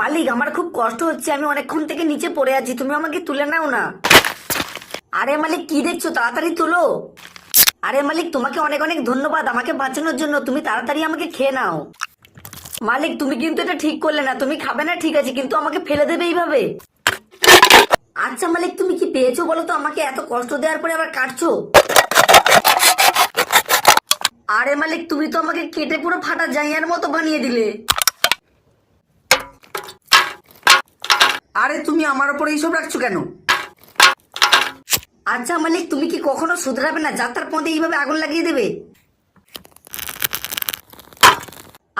মালিক, আমার খুব কষ্ট হচ্ছে, আমি অনেকক্ষণ থেকে নিচে পড়ে আছি, তুমি আমাকে তুলে নাও না। আরে মালিক, কি দেখছ? তাড়াতাড়ি তোলো। আরে মালিক, তোমাকে অনেক অনেক ধন্যবাদ, আমাকে বাঁচানোর জন্য, তুমি তাড়াতাড়ি আমাকে খেয়ে নাও। মালিক, তুমি কিন্তু এটা ঠিক করলে না, তুমি খাবে না, ঠিক আছে, কিন্তু আমাকে ফেলে দেবে এইভাবে। আচ্ছা মালিক, তুমি কি পেয়েছ বলো তো, আমাকে এত কষ্ট দেওয়ার পরে আবার কাটছো? আরে মালিক, তুমি তো আমাকে কেটে পুরো ফাটা জাইয়ার মতো বানিয়ে দিলে। আরে তুমি আমার উপরে এইসব রাখছো কেন? আচ্ছা মালিক, তুমি কি কখনো শুধরাবে না? যাত্রার পথে এইভাবে আগুন লাগিয়ে দেবে?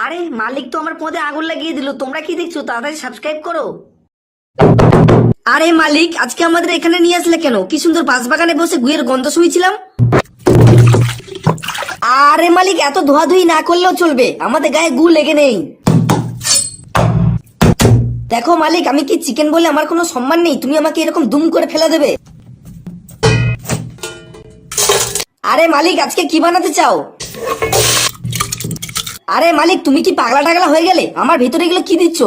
আরে মালিক তো আমার পদে আগুন লাগিয়ে দিল। তোমরা কি দেখছ? তাড়াতাড়ি সাবস্ক্রাইব করো। আরে মালিক, আজকে আমাদের এখানে নিয়ে আসলে কেন? কি সুন্দর বাগানে বসে গুয়ের গন্ধ শুয়েছিলাম আরে মালিক, এত ধোয়াধুয়ি না করলেও চলবে। আমাদের গায়ে গু লেগে নেই। দেখো মালিক, আমি কি চিকেন বলে আমার কোনো সম্মান নেই? তুমি আমাকে এরকম দুম করে ফেলে দেবে। আরে মালিক, আজকে কি বানাতে চাও? আরে মালিক, তুমি কি পাগলা টাগলা হয়ে গেলে? আমার ভিতরে এগুলো কি দিচ্ছ?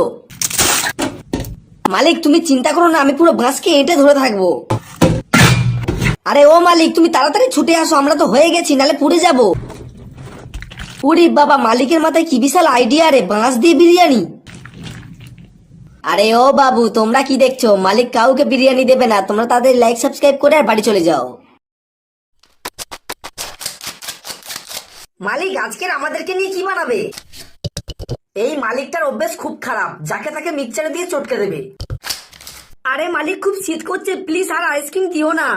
মালিক, তুমি চিন্তা করো না, আমি পুরো বাঁশকে এঁটে ধরে থাকব। আরে ও মালিক, তুমি তাড়াতাড়ি ছুটে আসো, আমরা তো হয়ে গেছি, নালে পুড়ে যাব। উরি বাবা, মালিকের মাথায় কি বিশাল আইডিয়া রে, বাঁশ দিয়ে বিরিয়ানি? আরে ও বাবু, তোমরা কি দেখছ? মালিক কাউকে বিরিয়ানি দেবে না। তোমরা তাদের লাইক সাবস্ক্রাইব করে আর বাড়ি চলে যাও। মালিক, আজকের আমাদেরকে নিয়ে কি বানাবে? এই মালিকটার অভ্যেস খুব খারাপ। যাকে তাকে মিক্সচারে দিয়ে চটকে দেবে। আরে মালিক, খুব শীত করছে। প্লিজ আর আইসক্রিম দিও না।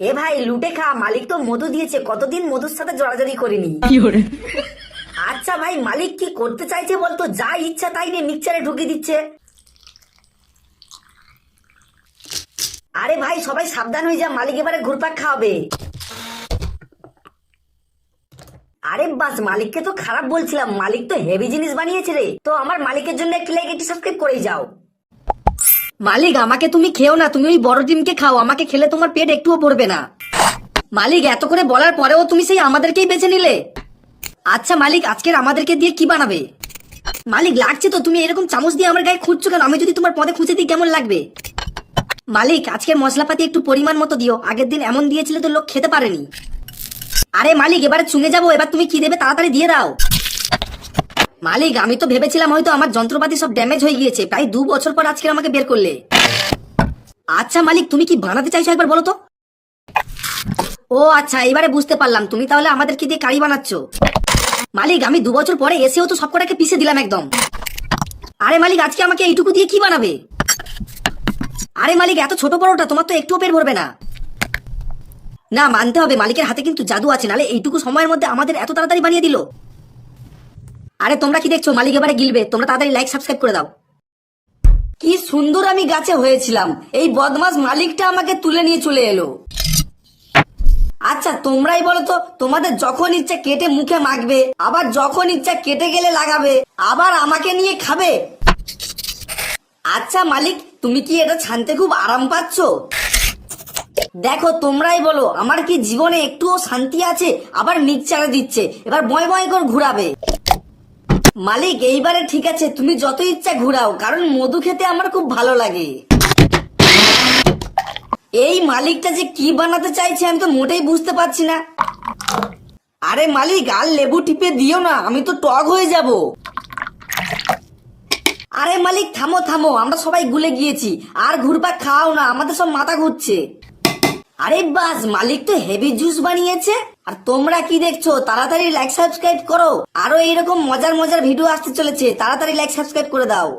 এ ভাই, লুটে খা। মালিক তো মধু দিয়েছে। কতদিন মধুর সাথে জড়াজড়ি করিনি? ভাই মালিক কি করতে চাইছে বলতো? যা ইচ্ছা তাই নিয়ে মিক্সারে ঢুকিয়ে দিচ্ছে। আরে ভাই, সবাই সাবধান হয়ে যা, মালিক এবারে ঘুরপাক খাওয়াবে। আরে বাস, মালিককে তো খারাপ বলছিলাম। মালিক তো হেভি জিনিস বানিয়েছে রে। তো আমার মালিকের জন্য একটি লাইক একটি সাবস্ক্রাইব করেই যাও। মালিক, আমাকে তুমি খেও না। তুমি ওই বড় টিমকে খাও। আমাকে খেলে তোমার পেট একটুও পড়বে না। মালিক, এত করে বলার পরেও তুমি সেই আমাদেরকেই বেছে নিলে? আচ্ছা মালিক, আজকের আমাদেরকে দিয়ে কি বানাবে? মালিক, লাগছে তো, তুমি এরকম চামচ দিয়ে আমার গায়ে খুঁজছো কেন? আমি যদি তোমার পদে খুঁজে দিই, কেমন লাগবে? মালিক, আজকের মশলাপাতি একটু পরিমাণ মতো দিও। আগের দিন এমন দিয়েছিলে তো লোক খেতে পারেনি। আরে মালিক, এবারে চুঙে যাব, এবার তুমি কি দেবে তাড়াতাড়ি দিয়ে দাও। মালিক, আমি তো ভেবেছিলাম হয়তো আমার যন্ত্রপাতি সব ড্যামেজ হয়ে গিয়েছে। প্রায় দু বছর পর আজকে আমাকে বের করলে। আচ্ছা মালিক, তুমি কি বানাতে চাইছো একবার বলো তো? ও আচ্ছা এবারে বুঝতে পারলাম। তুমি তাহলে আমাদেরকে দিয়ে কারি বানাচ্ছ। মালিক, আমি দু বছর পরে এসেও তো সব কটাকে পিষে দিলাম একদম। আরে মালিক, আজকে আমাকে এইটুকু দিয়ে কি বানাবে? আরে মালিক, এত ছোট বড়টা তোমার তো একটুও পেট ভরবে না। না, মানতে হবে, মালিকের হাতে কিন্তু জাদু আছে, নালে এইটুকু সময়ের মধ্যে আমাদের এত তাড়াতাড়ি বানিয়ে দিল। আরে, তোমরা কি দেখছ? মালিক এবারে গিলবে, তোমরা তাড়াতাড়ি লাইক সাবস্ক্রাইব করে দাও। কি সুন্দর আমি গাছে হয়েছিলাম। এই বদমাস মালিকটা আমাকে তুলে নিয়ে চলে এলো। আচ্ছা তোমরাই বলো তো, তোমাদের যখন ইচ্ছা কেটে মুখে মাখবে, আবার যখন ইচ্ছা কেটে গেলে লাগাবে, আবার আমাকে নিয়ে খাবে? আচ্ছা মালিক, তুমি কি এটা ছানতে খুব আরাম পাচ্ছ? দেখো, তোমরাই বলো, আমার কি জীবনে একটুও শান্তি আছে? আবার মিক্সচারে দিচ্ছে, এবার বয় বয় করে ঘুরাবে। মালিক, এইবারে ঠিক আছে, তুমি যত ইচ্ছা ঘুরাও, কারণ মধু খেতে আমার খুব ভালো লাগে। এই মালিকটা যে কি বানাতে চাইছে আমি তো মোটেই বুঝতে পারছি না। আরে মালিক, আর লেবু টিপে দিও না, আমি তো টক হয়ে যাব। আরে মালিক, থামো থামো, আমরা সবাই গুলে গিয়েছি, আর ঘুরপাক খাও না, আমাদের সব মাথা ঘুরছে। আরে বাস, মালিক তো হেভি জুস বানিয়েছে, আর তোমরা কি দেখছ? তাড়াতাড়ি লাইক সাবস্ক্রাইব করো। আরও এইরকম মজার মজার ভিডিও আসতে চলেছে, তাড়াতাড়ি লাইক সাবস্ক্রাইব করে দাও।